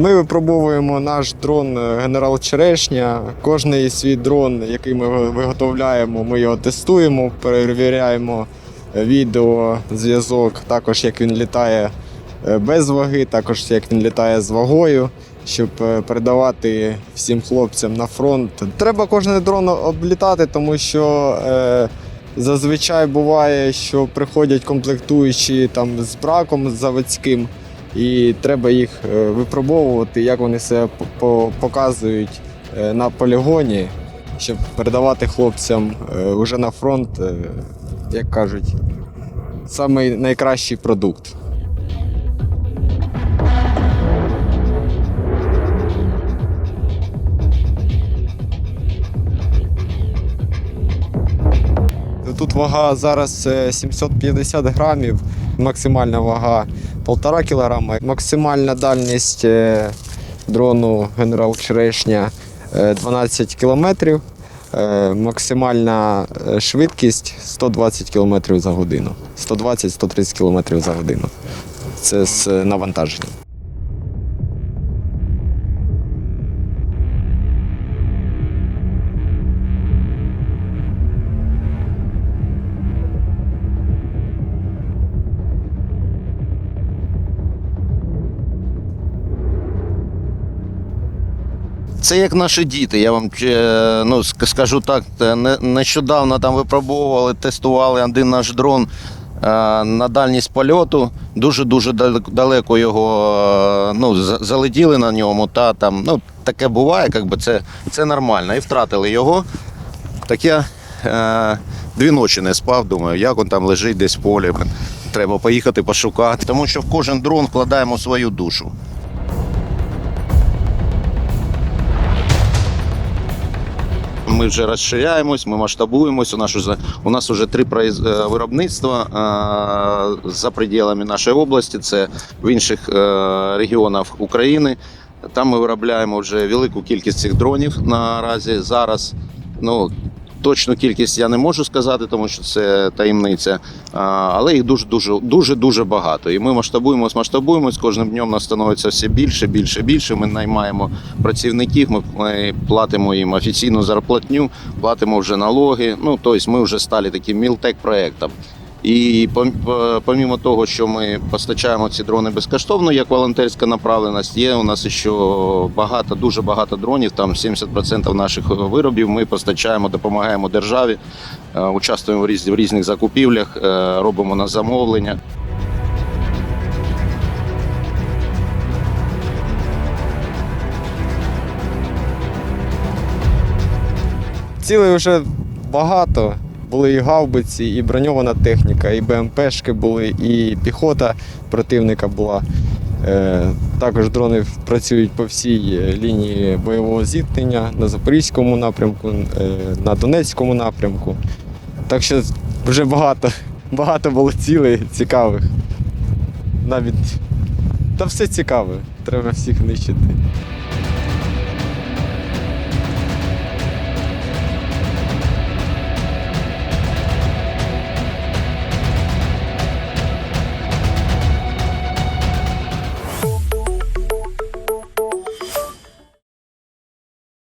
Ми випробовуємо наш дрон е, Генерал Черешня. Кожний свій дрон, який ми виготовляємо, ми його тестуємо, перевіряємо е, відео, зв'язок, також як він літає е, без ваги, також як він літає з вагою, щоб передавати всім хлопцям на фронт. Треба кожен дрон облітати, тому що зазвичай буває, що приходять комплектуючі там з браком заводським. І треба їх е, випробовувати, як вони себе по- по- показують е, на полігоні, щоб передавати хлопцям е, уже на фронт, е, як кажуть, самий найкращий продукт. Тут вага зараз е, 750 грамів, максимальна вага 1,5 кг. Максимальна дальність е, дрону Генерал Черешня е, 12 км. Максимальна е, швидкість 120 км за годину. 120-130 км за годину. Це з е, навантаженням. Це як наші діти. Я вам е, ну, скажу так, нещодавно там випробовували, тестували один наш дрон е, на дальність польоту. Дуже-дуже далеко- його е, ну, залетіли на ньому. Та, там, ну, таке буває, як би це, це нормально. І втратили його. Так я е, дві ночі не спав, думаю, як він там лежить десь в полі. Треба поїхати пошукати. Тому що в кожен дрон вкладаємо свою душу. Ми вже розширяємось, ми масштабуємось. У нас вже у нас вже три е, виробництва е, за пределами нашої області. Це в інших е, регіонах України. Там ми виробляємо вже велику кількість цих дронів наразі. Зараз ну точну кількість я не можу сказати, тому що це таємниця. Але їх дуже дуже дуже дуже багато. І ми масштабуємось, масштабуємось. Кожним днем нас становиться все більше, більше, більше. Ми наймаємо працівників, ми, платимо їм офіційну зарплатню, платимо вже налоги. Ну тобто ми вже стали таким мілтек проектом. І пом- помімо того, що ми постачаємо ці дрони безкоштовно, як волонтерська направленість, є у нас ще багато, дуже багато дронів. Там 70% наших виробів ми постачаємо, допомагаємо державі, е, участвуємо в різ- в різних закупівлях, е, робимо на замовлення. Цілей вже багато. Були і гаубиці, і броньована техніка, і БМПшки були, і піхота противника була. Е, Також дрони працюють по всій е, лінії бойового зіткнення на Запорізькому напрямку, е, на Донецькому напрямку. Так що вже багато, багато було цілей цікавих. Навіть та все цікаве. Треба всіх нищити.